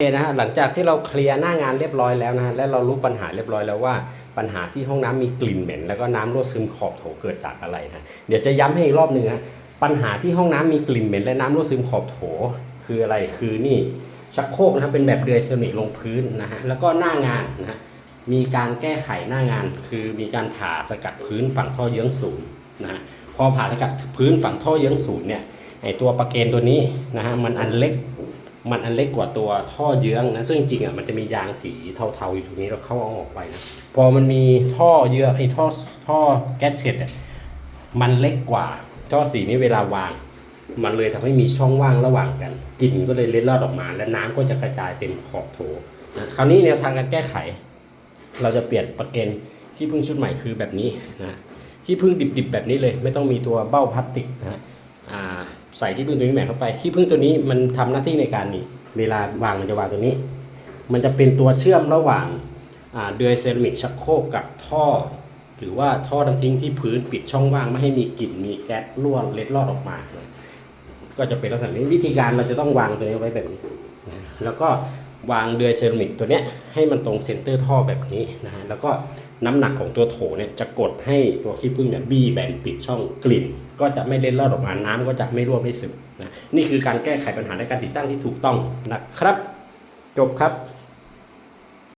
โอเคนะฮะหลังจากที่เราเคลียร์หน้างานเรียบร้อยแล้วนะฮะและเรารู้ปัญหาเรียบร้อยแล้วว่าปัญหาที่ห้องน้ำมีกลิ่นเหม็น แล้วก็น้ำรั่วซึมขอบโถเกิดจากอะไรนะเดี๋ยวจะย้ำให้อีกรอบหนึ่งนะปัญหาที่ห้องน้ำมีกลิ่นเหม็นและน้ำรั่วซึมขอบโถ คืออะไรคือนี่ชักโครกนะครับเป็นแบบเดือยเซรามิกลงพื้นนะฮะแล้วก็หน้างานนะฮะมีการแก้ไขหน้างาน คือมีการผ่าสกัดพื้นฝั่งท่อเยื้องศูนย์นะฮะพอผ่าสกัดพื้นฝั่งท่อเยื้องศูนย์เนี่ยไอตัวประเกนตัวนี้นะฮะมันอันเล็ก มันอันเล็กกว่าตัวท่อเยื้องนะซึ่งจริงๆอะมันจะมียางสีเทาๆอยู่ตรงนี้เราเข้าเอาออกไปนะพอมันมีท่อเยื้อไอ้ท่อท่อแก๊สเซ็ตอะมันเล็กกว่าท่อสีนี้เวลาวาง มันเลยทำให้มีช่องว่างระหว่างกันกลิ่นก็เลยเล็ดลอดออกมา และน้ำก็จะกระจายเต็มขอบโถนะคราวนี้แนวทางการแก้ไข เราจะเปลี่ยนประเกนที่พึ่งชุดใหม่คือแบบนี้นะที่พึ่งดิบๆแบบนี้เลย ไม่ต้องมีตัวเบ้าพลาสติกนะฮะ ใส่ที่พึ่งตัวนี้แหมเข้าไป ที่พึ่งตัวนี้มันทำหน้าที่ในการนี่เวลาวางมันจะวางตัวนี้ มันจะเป็นตัวเชื่อมระหว่างเดือยเซรามิกชักโครกกับท่อ หรือว่าท่อน้ำทิ้งที่พื้นปิดช่องว่างไม่ให้มีกลิ่นมีแก๊สรั่วเล็ดลอดออกมา ก็จะเป็นลักษณะนี้วิธีการเราจะต้องวางตัวนี้ไว้แบบนี้ แล้วก็วางเดือยเซรามิกตัวนี้ให้มันตรงเซนเตอร์ท่อแบบนี้นะฮะแล้วก็ น้ำหนักของตัวโถเนี่ยจะกดให้ตัวขี้ผึ้งเนี่ยบี้แบนปิดช่องกลิ่น ก็จะไม่เล็ดลอดออกมาน้ำก็จะไม่รั่วไม่ซึมนะนี่คือการแก้ไขปัญหาในการติดตั้งที่ถูกต้องนะครับ จบครับ